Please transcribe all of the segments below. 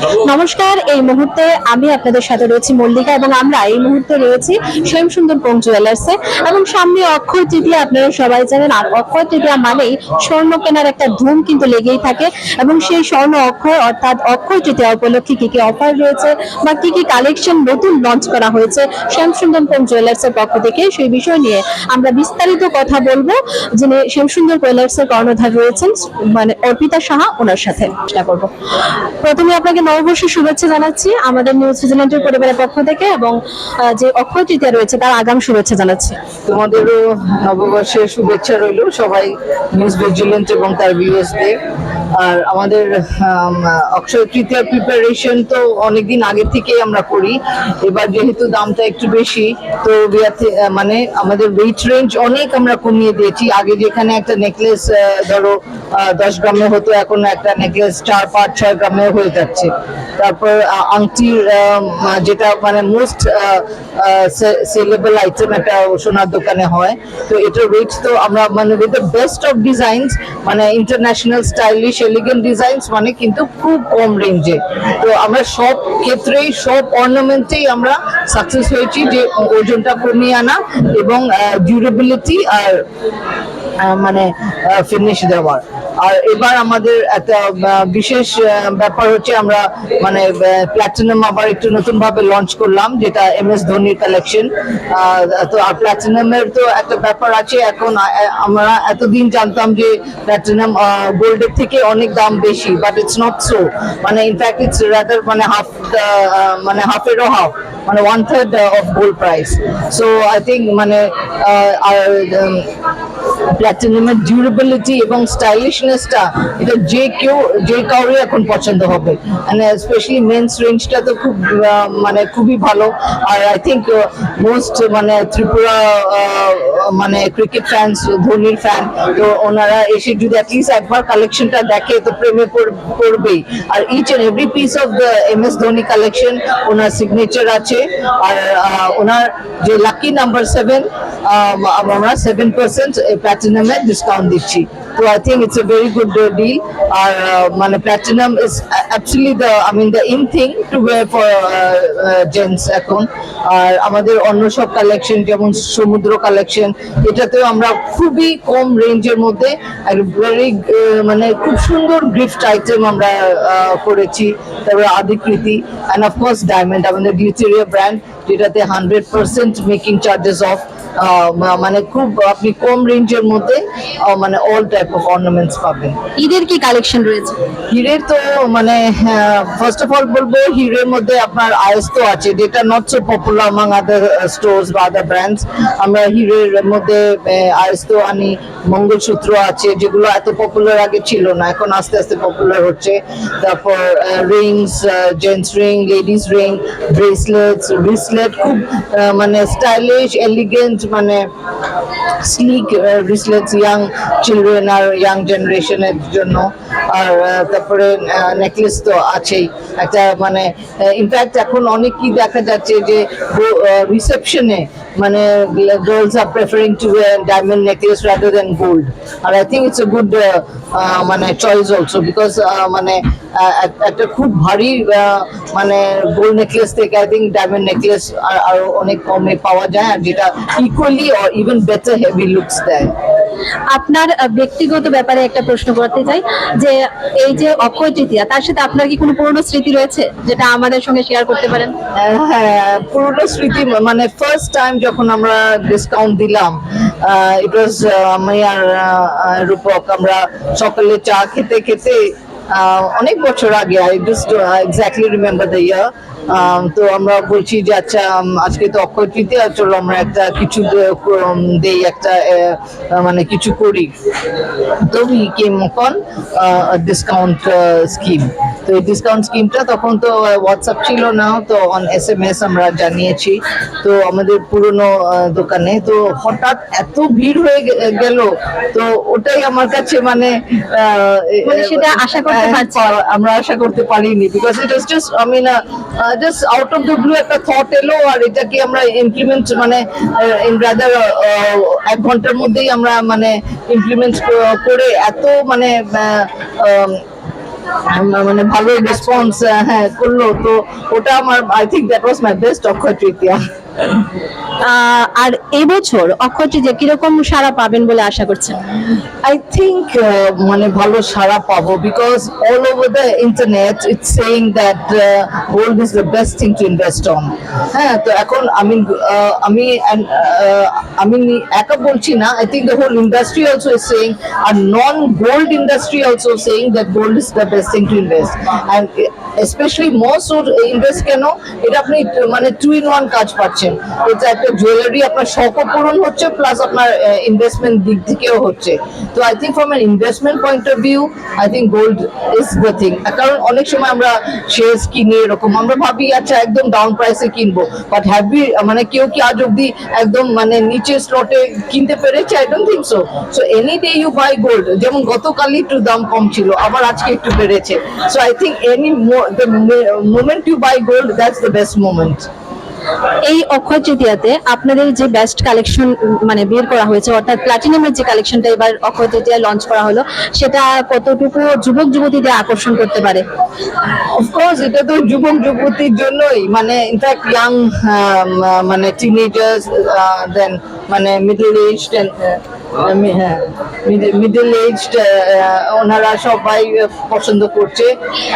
নমস্কার, এই মুহূর্তে আমি আপনাদের সাথে রয়েছি মল্লিকা এবং আমরা এই মুহূর্তে রয়েছি স্বয়ং সুন্দর পং জুয়েলার্সে এবং সামনে অক্ষয় তৃতীয়া, আপনারা সবাই জানেন আর অক্ষয় তৃতীয়া মানেই স্বর্ণ কেনার একটা ধুম কিন্তু লেগেই থাকে এবং সেই স্বর্ণ অক্ষয় অর্থাৎ অক্ষয় তৃতীয়া উপলক্ষে কি কি অফার রয়েছে বা কি কি কালেকশন নতুন লঞ্চ করা হয়েছে শ্যামসুন্দর পং জুয়েলার্সের পক্ষ থেকে সেই বিষয় নিয়ে আমরা বিস্তারিত কথা বলব। যিনি শ্যামসুন্দর জুয়েলার্সের কর্ণধার রয়েছেন মানে অর্পিতা সাহা, ওনার সাথে চেষ্টা করব। প্রথমে আপনাকে নববর্ষের শুভেচ্ছা জানাচ্ছি আমাদের নিউজ নিউজিল্যান্ডের পরিবারের পক্ষ থেকে এবং যে অক্ষয় তৃতীয়া রয়েছে তার আগাম শুভেচ্ছা জানাচ্ছি। তোমাদেরও নববর্ষের শুভেচ্ছা রইল, সবাই নিউজ ভিজিলেন্ট এবং তার ভিউয়ার্সদের আর আমাদের অক্ষয় তৃতীয়ার প্রিপারেশন তো অনেকদিন আগে থেকেই আমরা করি। এবার যেহেতু দামটা একটু বেশি, তো মানে আমাদের ওয়েট রেঞ্জ অনেক আমরা কমিয়ে দিয়েছি। আগে যেখানে একটা নেকলেস ধরো দশ গ্রামে হতো, এখন একটা নেকলেস চার পাঁচ, ছয় গ্রামে হয়ে যাচ্ছে। তারপর আংটির যেটা মানে মোস্ট সেলেবল আইটেম একটা সোনার দোকানে হয়। তো এটার ওয়েট তো আমরা মানে with the best of designs মানে ইন্টারন্যাশনাল স্টাইলিশ এলিগেন্ট ডিজাইনস মানে কিন্তু খুব কম রেঞ্জে তো আমরা সব ক্ষেত্রেই, সব অর্নামেন্টেই আমরা সাকসেস হয়েছি যে ওজনটা কমিয়ে আনা এবং ডিউরেবিলিটি আর মানে ফিনিশ দেওয়ার। আর এবার আমাদের একটা বিশেষ ব্যাপার হচ্ছে আমরা মানে প্ল্যাটিনাম আবার একটু নতুন ভাবে লঞ্চ করলাম, যেটা এম এস ধোনির কালেকশন তো আর প্ল্যাটিনামের তো একটা ব্যাপার আছে, এখন আমরা এতদিন জানতাম যে প্ল্যাটিনাম গোল্ডের থেকে অনেক দাম বেশি বাট ইটস নট সো মানে ইনফ্যাক্ট ইটস রাদার মানে হাফ মানে হাফেরও হাফ মানে one third of gold price so I think মানে আর প্ল্যাটিনামের ডিউরেবিলিটি এবং স্টাইলিশনেসটা এটা যে কেউ, যে কাউরে এখন পছন্দ হবে। মানে স্পেশালি মেন্স রেঞ্জটা তো খুব মানে খুবই ভালো। আর আই থিঙ্ক মোস্ট মানে ত্রিপুরা মানে ক্রিকেট ফ্যান্স ধোনির ফ্যান তো ওনারা এসে যদি অ্যাটলিস্ট একবার কালেকশনটা দেখে, তো প্রেমে পড়- পড়বেই। আর each and every piece of the M S Dhoni collection owner signature আছে। আর ওনার যে লাকি নাম্বার সেভেন আমরা সেভেন পার্সেন্ট প্ল্যাটিনামে ডিসকাউন্ট দিচ্ছি। তো I think it's a very good deal আর আহ, মানে platinum is actually the I mean the in thing to wear for gents এখন। আর আমাদের অন্য সব কালেকশন যেমন সমুদ্র কালেকশন এটাতেও আমরা খুবই কম রেঞ্জের মধ্যে ভেরি মানে খুব সুন্দর গিফট আইটেম আমরা করেছি। তারপরে আদিকৃতি অ্যান্ড অফকোর্স ডায়মন্ড আমাদের গ্লিটেরিয়া ব্র্যান্ড যেটাতে hundred percent making charges off মানে খুব আপনি কম রেঞ্জের মধ্যে মানে অল টাইপ অফ অর্নামেন্টস পাবেন। ঈদের কি কালেকশন রয়েছে? হিরের তো মানে ফার্স্ট অফ অল বলব হিরের মধ্যে আপনার আয়স্ত আছে যেটা not so popular among other stores বা আদার ব্র্যান্ডস আমরা হিরের মধ্যে আহ, আয়স্ত আনি মঙ্গলসূত্র আছে যেগুলো এত পপুলার আগে ছিল না এখন আস্তে আস্তে পপুলার হচ্ছে। তারপর rings gents ring ladies ring bracelets bracelet খুব মানে স্টাইলিশ এলিগেন্ট মানে স্লিক ব্রেসলেটস ইয়াং চিলড্রেন আর ইয়াং জেনারেশনের জন্য। আর তারপরে নেকলেস তো আছেই। একটা মানে ইনফ্যাক্ট এখন অনেকই দেখা যাচ্ছে যে রিসেপশনে মানে girls R preferring to diamond necklace rather than gold R I think it's a good মানে চয়েস অলসো বিকজ মানে একটা খুব ভারী মানে গোল্ড নেকলেস থেকে আই থিঙ্ক ডায়মন্ড নেকলেস আরও অনেক কমে পাওয়া যায়, আর যেটা equally even better heavy looks দেয়। আপনার ব্যক্তিগত ব্যাপারে একটা প্রশ্ন করতে চাই, যে এই যে অক্ষয় তৃতীয়া, তার সাথে আপনার কি কোনো পুরনো স্মৃতি রয়েছে, যেটা আমাদের সঙ্গে শেয়ার করতে পারেন? হ্যাঁ পুরোটা স্মৃতি মানে ফার্স্ট টাইম যখন আমরা ডিসকাউন্ট দিলাম ইট ওয়াজ আমি আর রূপক, আমরা সকালে চা খেতে খেতে অনেক বছর আগে I just exactly remember the year তো আমরা বলছি যে আচ্ছা আজকে তো অক্ষয় তৃতীয়া চলো আমরা একটা কিছু দেই একটা মানে কিছু করি। তো we came on discount scheme তো এই ডিসকাউন্ট স্কিমটা তখন তো হোয়াটসঅ্যাপ ছিল না তো অন এস এম এস আমরা জানিয়েছি। তো আমাদের পুরনো দোকানে তো হঠাৎ এত ভিড় হয়ে গেল তো ওটাই আমার কাছে মানে সেটা আশা করতে আমরা আশা করতে পারিনি because it is just I mean just out of the blue একটা থট এলো আর এটাকে আমরা ইমপ্লিমেন্ট মানে ইন রাদার এক ঘণ্টার মধ্যেই আমরা মানে ইমপ্লিমেন্ট করে এত মানে মানে ভালো রেসপন্স হ্যাঁ করল। তো ওটা আমার I think that was my best Akshaya Tritiya. আর এবছর অক্ষয় যে কীরকম সারা পাবেন বলে আশা করছেন? আই থিংক মানে ভালো সারা পাবো because all over the internet it saying that gold is the best thing to invest on হ্যাঁ তো এখন আমি আমি আমি একা বলছি না I think the whole industry also is saying R non gold industry also saying that gold is the best thing to invest and especially most invest কেন? এটা আপনি মানে টু ইন ওয়ান কাজ পাচ্ছেন। এটা একটা জুয়েলারি আপনার শখও পূরণ হচ্ছে প্লাস আপনার ইনভেস্টমেন্ট দিক থেকেও হচ্ছে। তো I think from an investment point of view I think gold is the thing কারণ অনেক সময় আমরা শেয়ার্স কিনি এরকম, আমরা ভাবি আচ্ছা একদম ডাউন প্রাইসে কিনবো। বাট হ্যাভি মানে কেউ কি আজ অব্দি একদম মানে নিচে স্লটে কিনতে পেরেছে? I don't think so so any day you buy gold যেমন গতকালই একটু দাম কম ছিল, আবার আজকে একটু বেড়েছে। So I think any moment you buy gold that's the best moment এই অক্ষয় তৃতীয়াতে আপনাদের যে বেস্ট কালেকশন মানে বের করা হয়েছে, অর্থাৎ প্লাটিনামের যে কালেকশনটা এবার অক্ষয় তৃতীয়া লঞ্চ করা হলো, সেটা কতটুকু যুবক যুবতীদের আকর্ষণ করতে পারে? অফকোর্স এটা তো যুবক যুবতীর জন্যই মানে ইনফ্যাক্ট ইয়াং মানে টিনেজার্স দেন মানে মিডল হ্যাঁ মিডল এজ ওনারা সবাই পছন্দ করছে।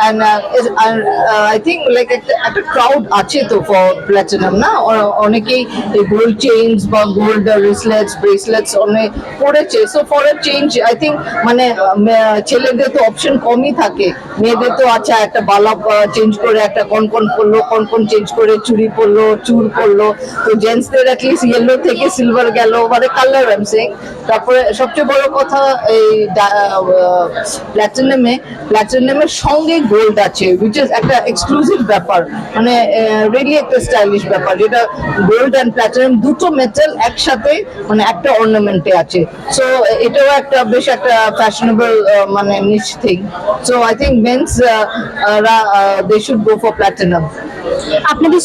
অ্যান্ড আই থিঙ্ক লাইক একটা ক্রাউড আছে তো ফর প্ল্যাটিনাম না? অনেকেই গোল্ড চেইনস বা গোল্ড রিসলেটস ব্রেসলেটস অনেক পড়েছে। So for a change I think মানে ছেলেদের তো অপশন কমই থাকে। মেয়েদের তো আচ্ছা একটা বালা চেঞ্জ করে একটা কন কনকন পরলো কন চেঞ্জ করে চুরি পরলো, চুর পরলো। তো জেন্টসদের অ্যাটলিস্ট ইয়েলো থেকে সিলভার গেল মানে কালার সেইং তারপরে সবচেয়ে বড় কথা এই প্ল্যাটিনামে প্ল্যাটিনামের সঙ্গে গোল্ড আছে উইচ ইজ একটা এক্সক্লুসিভ ব্যাপার। মানে রিয়েলি একটা স্টাইলিশ ব্যাপার যেটা গোল্ড অ্যান্ড প্ল্যাটিনাম দুটো মেটাল একসাথে মানে একটা অর্নামেন্টে আছে। সো এটাও একটা বেশ একটা ফ্যাশনেবল মানে niche thing so I think mens they should go for platinum আপনাদের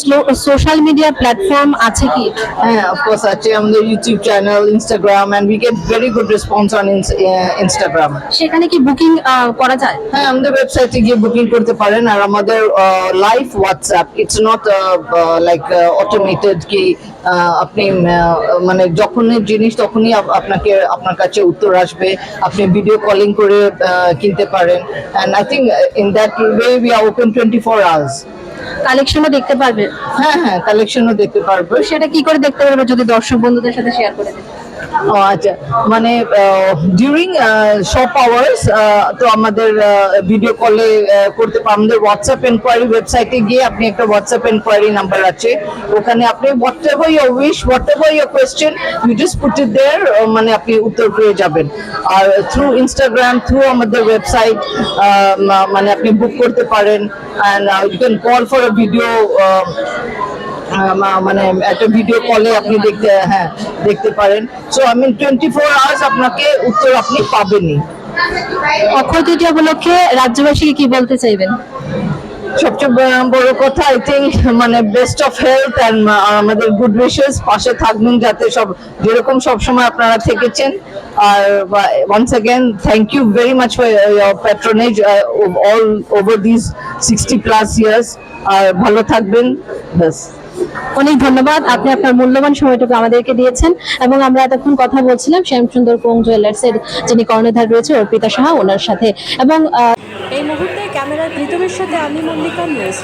সোশ্যাল মিডিয়া প্ল্যাটফর্ম আছে কি? হ্যাঁ অফকোর্স আছে। আমাদের YouTube channel Instagram and we get very good response on Instagram সেখানে কি বুকিং করা যায়? হ্যাঁ আমাদের ওয়েবসাইটে গিয়ে বুকিং করতে পারেন। আর আমাদের live WhatsApp it's not like automated কি আহ, আপনি মানে যখনই জিনিস তখনই আপ- আপনাকে আপনার কাছে উত্তর আসবে। আপনি ভিডিও কলিং করে কিনতে পারেন। And I think in that way we are open twenty four hours কালেকশনও দেখতে পারবে? হ্যাঁ হ্যাঁ কালেকশনও দেখতে পারবে। সেটা কি করে দেখতে পারবে যদি দর্শক বন্ধুদের সাথে শেয়ার করে ও আচ্ছা। মানে ডিউরিং শপ আওয়ার্স তো আমাদের ভিডিও কলে করতে আমাদের হোয়াটসঅ্যাপ এনকোয়ারি ওয়েবসাইটে গিয়ে আপনি একটা হোয়াটসঅ্যাপ এনকোয়ারি নাম্বার আছে। ওখানে আপনি whatever your wish whatever your question you just put it there মানে আপনি উত্তর পেয়ে যাবেন। আর থ্রু ইনস্টাগ্রাম থ্রু আমাদের ওয়েবসাইট মানে আপনি বুক করতে পারেন। And you can call for a video মানে একটা ভিডিও কলে আপনি দেখতে হ্যাঁ দেখতে পারেন। So I mean twenty four hours আপনাকে উত্তর আপনি পাবেনই। অক্ষয় তৃতীয়া উপলক্ষে রাজ্যবাসীকে কি বলতে চাইবেন? সবচেয়ে বড় কথা আই থিঙ্ক মানে বেস্ট অফ হেলথ অ্যান্ড আমাদের গুড উইশেস পাশে থাকবেন যাতে সব যেরকম সব সময় আপনারা থেকেছেন। আর once again thank you very much for your patronage all over this sixty plus years আর ভালো থাকবেন। ব্যাস অনেক ধন্যবাদ। আপনি আপনার মূল্যবান সময়টুকু আমাদেরকে দিয়েছেন এবং আমরা এতক্ষণ কথা বলছিলাম শ্যামসুন্দর কোং জুয়েলার্স এর যিনি কর্ণধার রয়েছে অর্পিতা সাহা ওনার সাথে। এবং এই মুহূর্তে ক্যামেরার প্রীতমের সাথে আমি মল্লিকা নিউজ